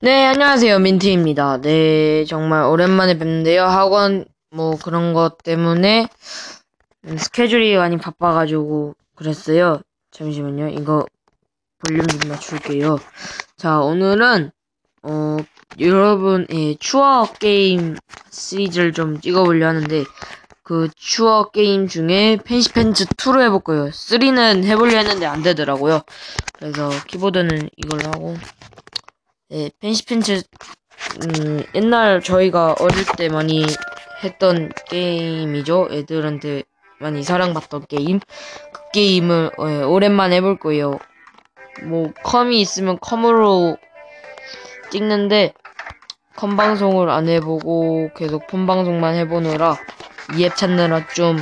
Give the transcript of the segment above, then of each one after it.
네, 안녕하세요. 민트입니다. 네, 정말 오랜만에 뵙는데요. 학원 뭐 그런 것 때문에 음, 스케줄이 많이 바빠가지고 그랬어요. 잠시만요. 이거 볼륨 좀 낮출게요. 자, 오늘은 어 여러분의 추억 게임 시리즈를 좀 찍어보려 하는데 그 추억 게임 중에 펜시펜츠 2로 해볼 거예요. 3는 해보려 했는데 안 되더라고요. 그래서 키보드는 이걸로 하고 네, 펜시펜츠 음, 옛날 저희가 어릴 때 많이 했던 게임이죠. 애들한테 많이 사랑받던 게임. 그 게임을 예, 오랜만에 해볼 거예요. 뭐 컴이 있으면 컴으로 찍는데 컴 방송을 안 해보고 계속 폰 방송만 해보느라 이 앱 찾느라 좀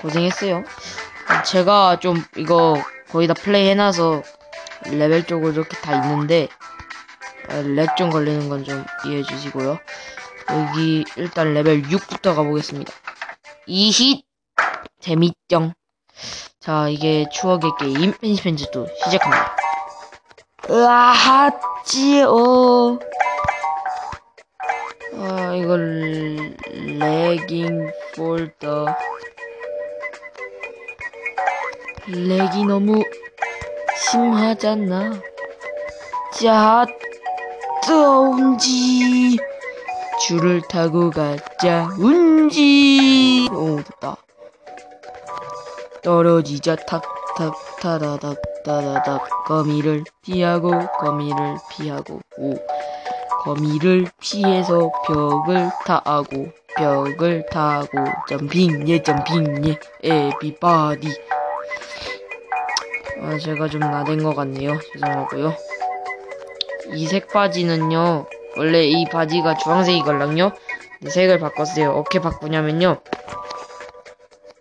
고생했어요. 제가 좀 이거 거의 다 플레이 해놔서 레벨 쪽으로 이렇게 다 있는데 렉 좀 걸리는 건 좀 이해해 주시고요. 여기 일단 레벨 6부터 가보겠습니다. 이힛 재밌정. 자 이게 추억의 게임 펜시펜즈도 시작합니다. 으아 찌어. 아 이걸 레깅 폴더 렉이 너무 심하잖아. 자, 뜨운지 줄을 타고 가자. 운지. 오, 됐다. 떨어지자 탁 탁 타다닥 타다닥 거미를 피하고 거미를 피하고 오 거미를 피해서 벽을 타고 벽을 타고 점핑 예 점핑 예 에비바디 아, 제가 좀 나댄 것 같네요. 죄송하고요. 이 색 바지는요. 원래 이 바지가 주황색이걸랑요. 색을 바꿨어요. 어떻게 바꾸냐면요.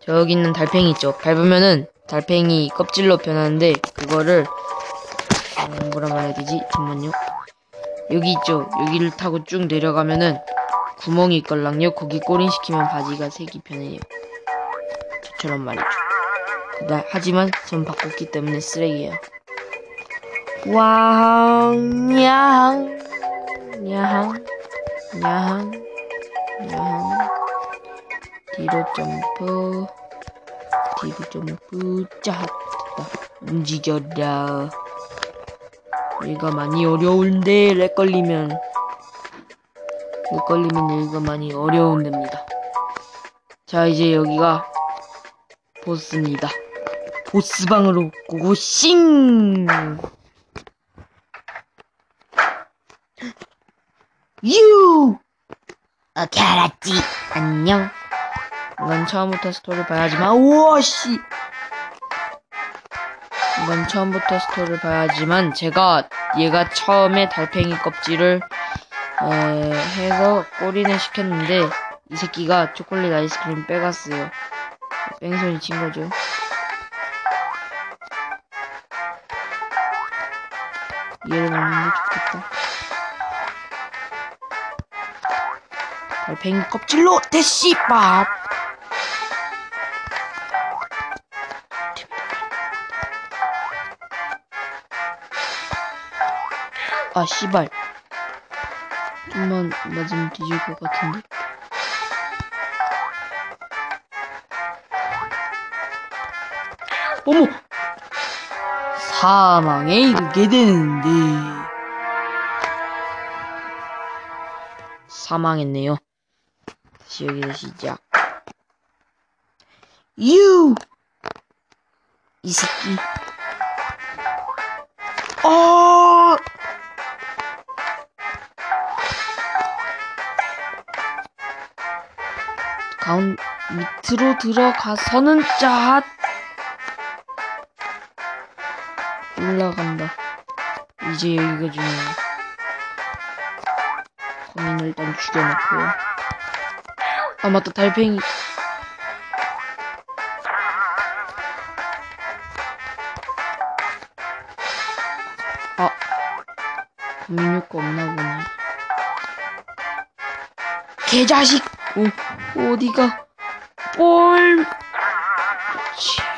저기 있는 달팽이 있죠. 밟으면은 달팽이 껍질로 변하는데 그거를 어, 뭐라 말해야 되지? 잠만요. 여기 있죠. 여기를 타고 쭉 내려가면은 구멍이 있걸랑요. 거기 꼬린 시키면 바지가 색이 변해요. 저처럼 말이죠. 나, 하지만 전 바꿨기 때문에 쓰레기예요. 왕, 야항, 야항, 야항, 야항. 뒤로 점프, 뒤로 점프, 짜, 됐다. 움직여라. 여기가 많이 어려운데, 렉 걸리면, 렉 걸리면 여기가 많이 어려운 데입니다. 자, 이제 여기가 보스입니다. 보스방으로 고고싱! 유! 어떻게 알았지? 안녕. 이건 처음부터 스토리를 봐야지만, 우와, 씨! 이건 처음부터 스토리를 봐야지만, 제가, 얘가 처음에 달팽이 껍질을, 에, 해서 꼬리를 시켰는데, 이 새끼가 초콜릿 아이스크림 빼갔어요. 뺑소니 친 거죠. 이해를 먹는 게 좋겠다. 달팽이 껍질로 대시밥! 아, 씨발. 좀만 맞으면 뒤질 것 같은데. 어머! 사망에 이르게 되는데. 사망했네요. 다시 여기서 시작. 유! 이 새끼. 어! 가운 밑으로 들어가서는 짜 올라간다. 이제 여기가 중요해. 거민을 일단 죽여놓고요. 아 맞다 달팽이. 아 거민 효과 없나 보네. 개자식! 오, 어디가? 볼! 치. 음.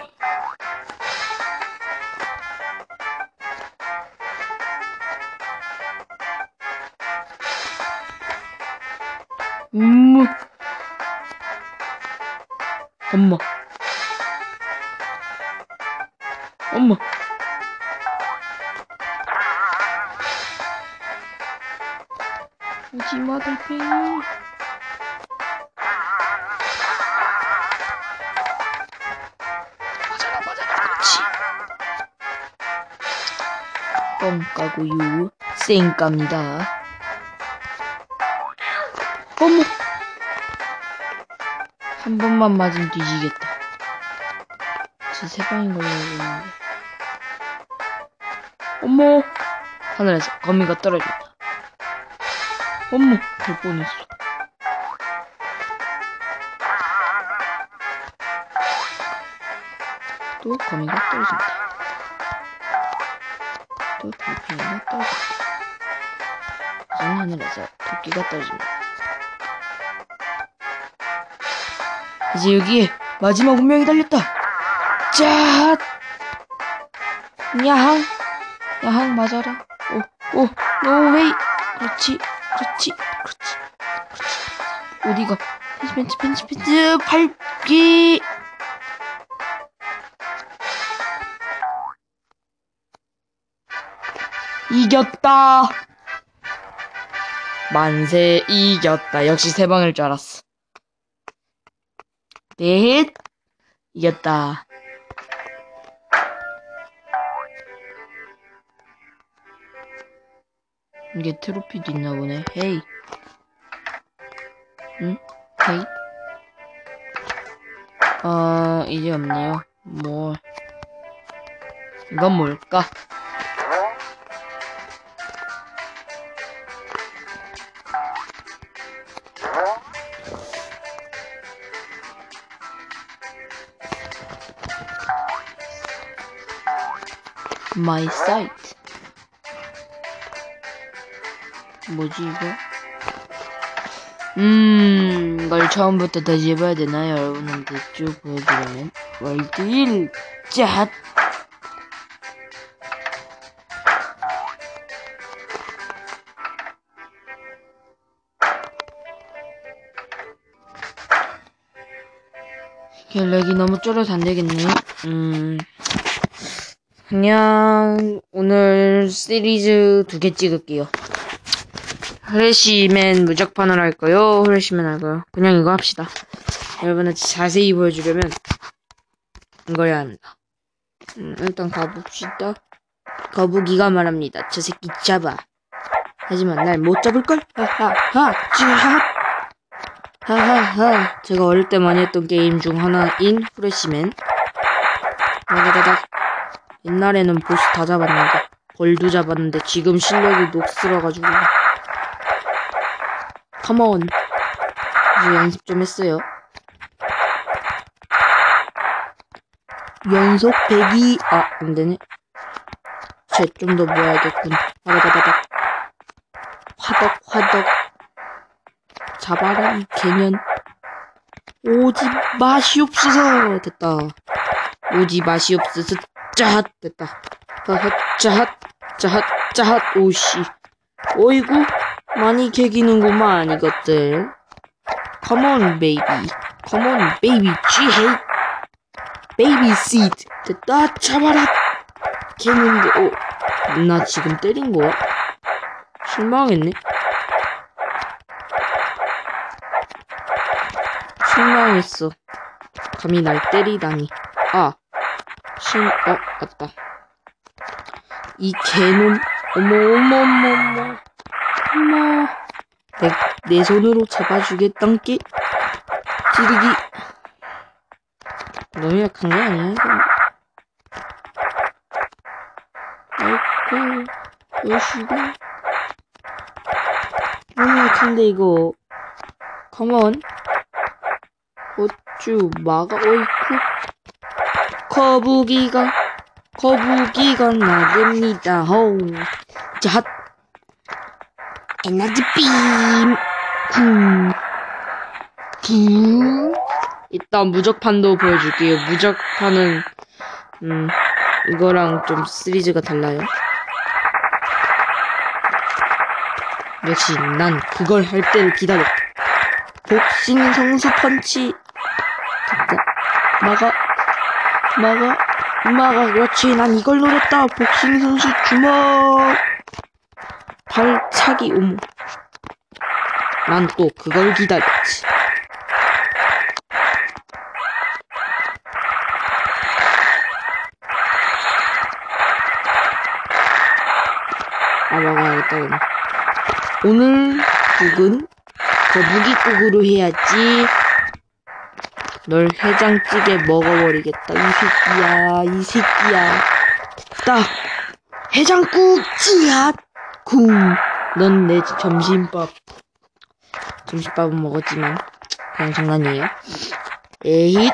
뻥 까고요. 쌩 깝니다. 어머. 한 번만 맞으면 뒤지겠다. 진짜 세 걸로 알고 있는데. 어머! 하늘에서 거미가 떨어졌다. 어머! 갈 뻔했어. 또 거미가 떨어진다. 또 달팽이가 떨어진다. 이제 하늘에서 토끼가 떨어집니다. 이제 여기에 마지막 운명이 달렸다. 짠! 야항, 야항 맞아라. 오, 오, 노웨이. 그렇지, 그렇지, 그렇지, 그렇지. 어디가? 펜치, 펜치, 펜치, 펜치, 밟기. 이겼다. 만세 이겼다. 역시 세 방일 줄 알았어. 넷 이겼다. 이게 트로피도 있나 보네. 헤이. 응? 헤이. 어, 이제 없네요. 뭐. 이건 뭘까? My site. 뭐지 이거? 음, 이걸 처음부터 다시 해봐야 되나요? 여러분한테 쭉 보여드리면 월드 1 짠! 갤렉이 너무 쫄아서 안 되겠네. 음. 그냥 오늘 시리즈 두 개 찍을게요. 후레쉬맨 무적판으로 할까요? 후레쉬맨 할까요? 그냥 이거 합시다. 여러분한테 자세히 보여주려면 이걸 해야 합니다. 음, 일단 가봅시다. 거북이가 말합니다. 저 새끼 잡아. 하지만 날 못 잡을걸? 하하하 쥐하 하하하 제가 어릴 때 많이 했던 게임 중 하나인 후레쉬맨 다다다닥 옛날에는 보스 다 잡았는데 벌도 잡았는데 지금 실력이 녹슬어가지고. 컴온 이제 연습 좀 했어요. 연속 100이 아 안되네. 쟤 좀 더 모아야겠군. 다다다닥 화덕 화덕. 잡아라 이 개년. 오지 마시옵소서. 됐다. 오지 마시옵소서 짜핫 됐다. 짜핫 짜핫 짜핫 짜핫 오씨. 어이구 많이 개기는구만 이것들. 컴온 베이비 컴온 베이비 쥐헤이 베이비 시트 됐다 잡아라. 개는데 어 나 지금 때린 거야 실망했네. 실망했어. 감히 날 때리다니. 아, 실, 어, 맞다. 이 개는, 어머, 어머, 어머, 어머. 어머. 내, 내 손으로 잡아주겠단께. 찌르기. 너무 약한 거 아니야? 아이고, 여시고. 너무 약한데, 이거. 컴온. 고추 막아 어이쿠 거북이가 거북이가 나릅니다. 호우 자 에너지 빔. 붐. 일단 무적판도 보여줄게요. 무적판은 음 이거랑 좀 시리즈가 달라요. 역시 난 그걸 할 때를 기다렸다 복싱 성수 펀치. 됐다. 막아. 막아. 막아. 그렇지. 난 이걸 노렸다. 복싱 선수 주먹. 발차기. 어머. 난또 그걸 기다렸지. 아, 막아야겠다, 오늘. 오늘 국은 거북이 국으로 해야지. 널 해장찌개 먹어버리겠다. 이 새끼야, 이 새끼야. 딱! 해장국 찌앗! 쿵! 넌내 점심밥. 점심밥은 먹었지만, 그냥 장난이에요. 에잇!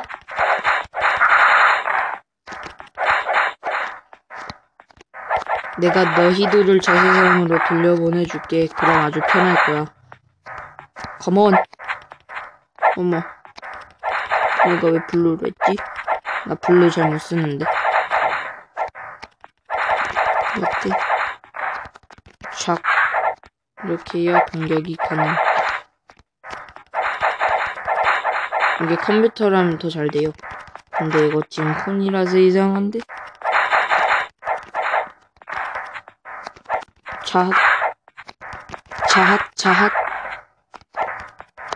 내가 너희들을 저 세상으로 돌려보내줄게. 그럼 아주 편할 거야. 컴온. 어머. 내가 왜 블루로 했지? 나 블루 잘 못 쓰는데. 이렇게. 샥. 이렇게 해야 공격이 가능. 이게 컴퓨터라면 더 잘 돼요. 근데 이거 지금 폰이라서 이상한데? 자핫 자핫 자핫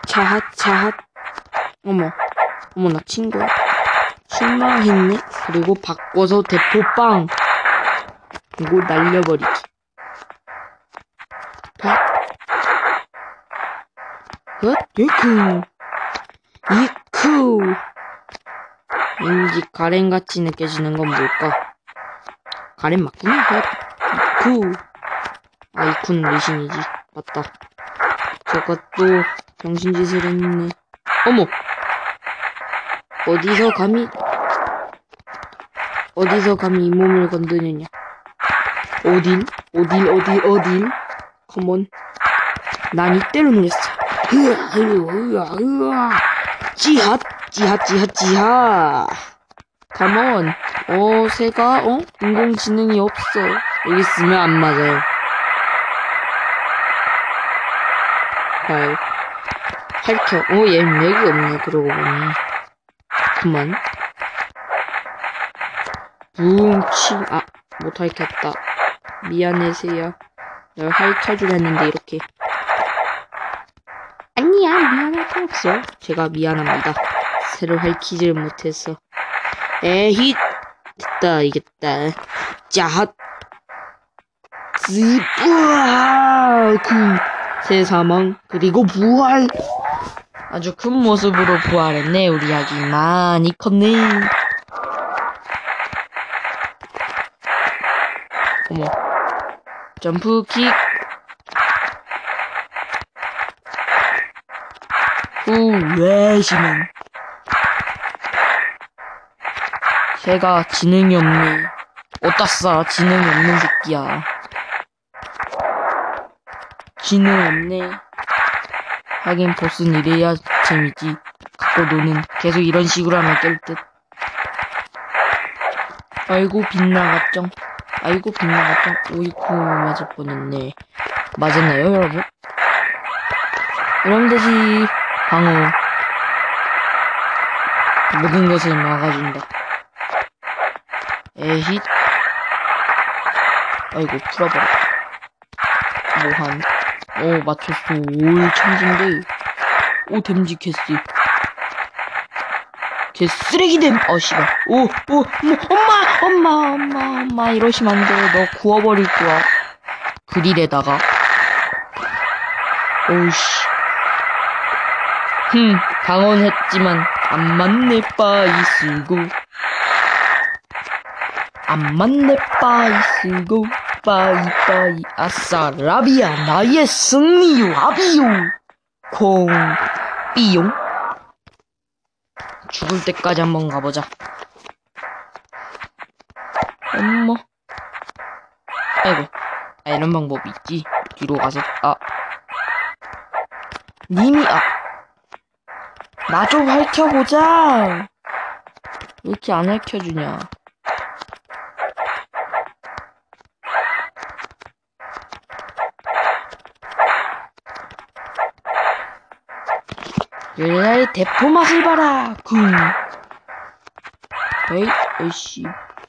자핫 자핫 어머 어머 나 친구야 실망했네 그리고 바꿔서 대포빵. 이거 날려버리기. 박 헛, 이쿠 이쿠 왠지 가렌같이 느껴지는 건 뭘까? 가렌 맞구나. 헛, 이쿠 아이콘 리신이지. 맞다. 저것도 병신짓을 했네. 어머! 어디서 감히, 어디서 감히 이 몸을 건드느냐. 어딜? 어딜, 어딜, 어딜? 컴온. 난 이때로 노렸어. 으아, 으아, 으아. 지핫, 지핫, 지핫, 지핫. 컴온. 어, 새가, 어? 인공지능이 없어. 여기 있으면 안 맞아요. 발, 핥혀. 오, 얘 맥이 없네, 그러고 보니. 그만. 뭉치, 아, 못 핥혔다. 미안해, 새야. 널 핥혀주려 했는데, 이렇게. 아니야, 미안할 거 없어. 제가 미안합니다. 새를 핥히지를 못해서. 에힛! 됐다, 이겼다. 짜핫! 즈뿌아! 그, 새 사망, 그리고 부활! 아주 큰 모습으로 부활했네, 우리 아기. 많이 컸네. 어머. 점프킥. 후, 외시는. 새가 지능이 없네. 어따 싸, 지능이 없는 새끼야. 지능 없네. 하긴 보스는 이래야 재미지. 갖고 노는 계속 이런 식으로 하면 깰 듯. 아이고 빗나갔죠. 아이고 빗나갔죠. 오이쿠 맞을 뻔했네. 맞았나요 여러분? 이러면 되지. 방어. 모든 것을 막아준다. 에힛. 아이고 풀어버려. 뭐함. 어 맞췄어. 올 천진데. 오 댐지 개쓰. 개쓰레기댐. 어 씨발. 오, 오, 뭐, 엄마, 엄마, 엄마, 엄마 이러시면 안 돼. 너 구워버릴 거야. 그릴에다가. 오우씨. 흠, 방언했지만 안 맞네 빠이 쓰고. 안 맞네 빠이 쓰고. 빠이 빠이 아싸 라비야 나의 승리요 아비요. 콩 삐용. 죽을 때까지 한번 가보자. 엄마. 아이고 아, 이런 방법이 있지. 뒤로 가서 아. 님이 아 나 좀 핥혀보자. 왜 이렇게 안 핥혀주냐 여자의 대포 맛을 봐라. 쿵. 에이, 에이씨.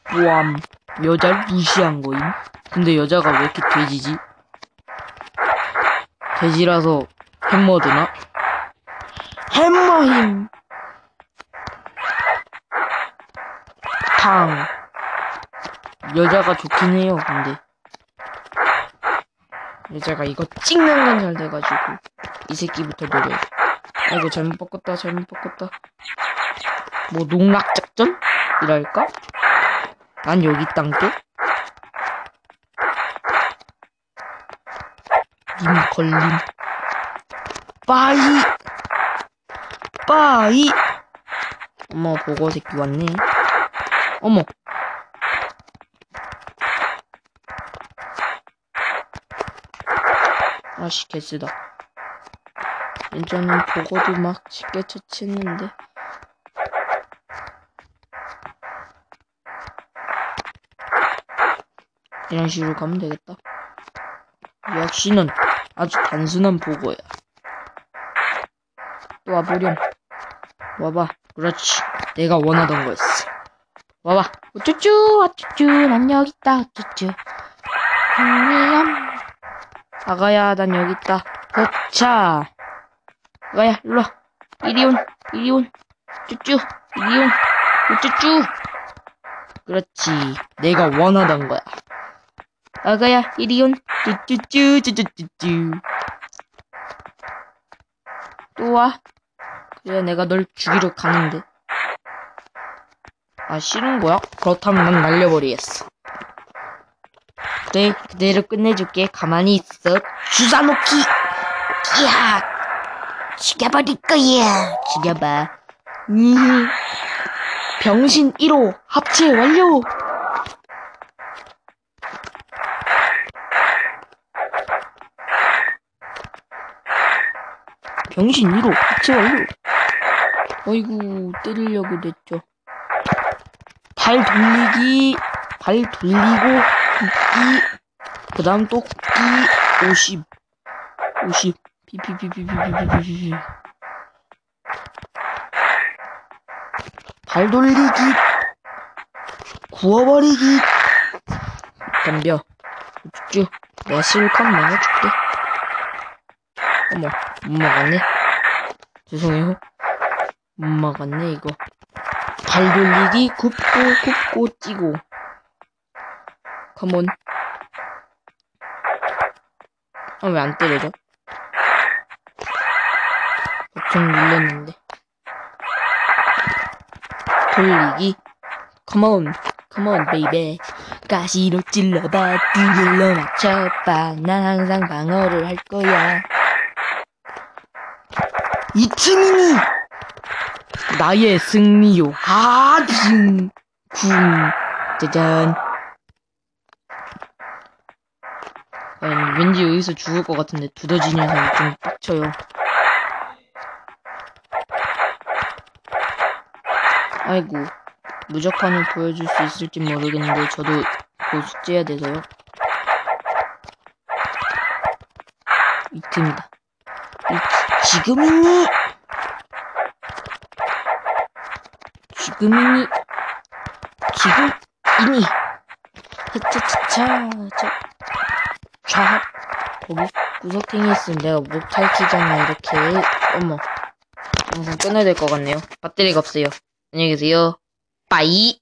뽀암. 여자를 무시한 거임. 근데 여자가 왜 이렇게 돼지지? 돼지라서 햄머드나? 햄머 힘! 탕. 여자가 좋긴 해요, 근데. 여자가 이거 찍는 건 잘 돼가지고. 이 새끼부터 노려. 아이고, 잘못 바꿨다, 잘못 바꿨다. 뭐, 농락작전? 이랄까? 난 여기 있단게? 님 걸림. 빠이! 빠이! 어머, 보고 새끼 왔네. 어머. 아씨, 개쓰다. 예전엔 보고도 막 쉽게 처치했는데. 이런 식으로 가면 되겠다. 역시는 아주 단순한 보고야. 또 와보렴. 와봐. 그렇지. 내가 원하던 거였어. 와봐. 우쭈쭈, 아쭈쭈, 난 여기 있다, 우쭈쭈. 음, 아가야, 난 여기 있다. 그차. 아가야, 일로와. 이리 온, 이리 온. 쭈쭈, 이리 온. 우쭈쭈. 그렇지. 내가 원하던 거야. 아가야, 이리 온. 쭈쭈쭈, 쭈쭈쭈쭈. 또 와. 그래, 내가 널 죽이러 가는데. 아, 싫은 거야? 그렇다면 난 날려버리겠어. 그래, 그대로 끝내줄게. 가만히 있어. 주사놓기! 야! 죽여버릴 거야. 죽여봐. 니 병신 1호 합체 완료! 병신 1호 합체 완료! 어이구, 때리려고 됐죠. 발 돌리기, 발 돌리고, 굽기, 그 다음 또 굽기, 50, 50, 피피피피피피피피피. 발 돌리기, 구워버리기, 덤벼, 쭉, 내가 실컷 막아줄게. 어머, 못 막았네. 죄송해요. 못 막았네, 이거. 발 돌리기 굽고 굽고 찌고 컴온 아왜 안 때려져? 버튼 눌렀는데. 돌리기. 컴온 컴온 베이베 가시로 찔러봐. 두들러 맞춰봐. 난 항상 방어를 할 거야. 이틈이니! 나의 승리요. 하딩. 쿵. 짜잔. 아니, 왠지 여기서 죽을 것 같은데 두더지 녀석이 좀 빡쳐요. 아이고 무적판을 보여줄 수 있을지 모르겠는데 저도 곧 숙제해야 돼서요. 이 틈이다. 이, 지금이니? 지금이니 지금이니 흐차차차 자 거기 구석탱이 있으면 내가 못 탈키잖아 이렇게 어머 영상 끊어야 될 것 같네요 배터리가 없어요 안녕히 계세요 빠이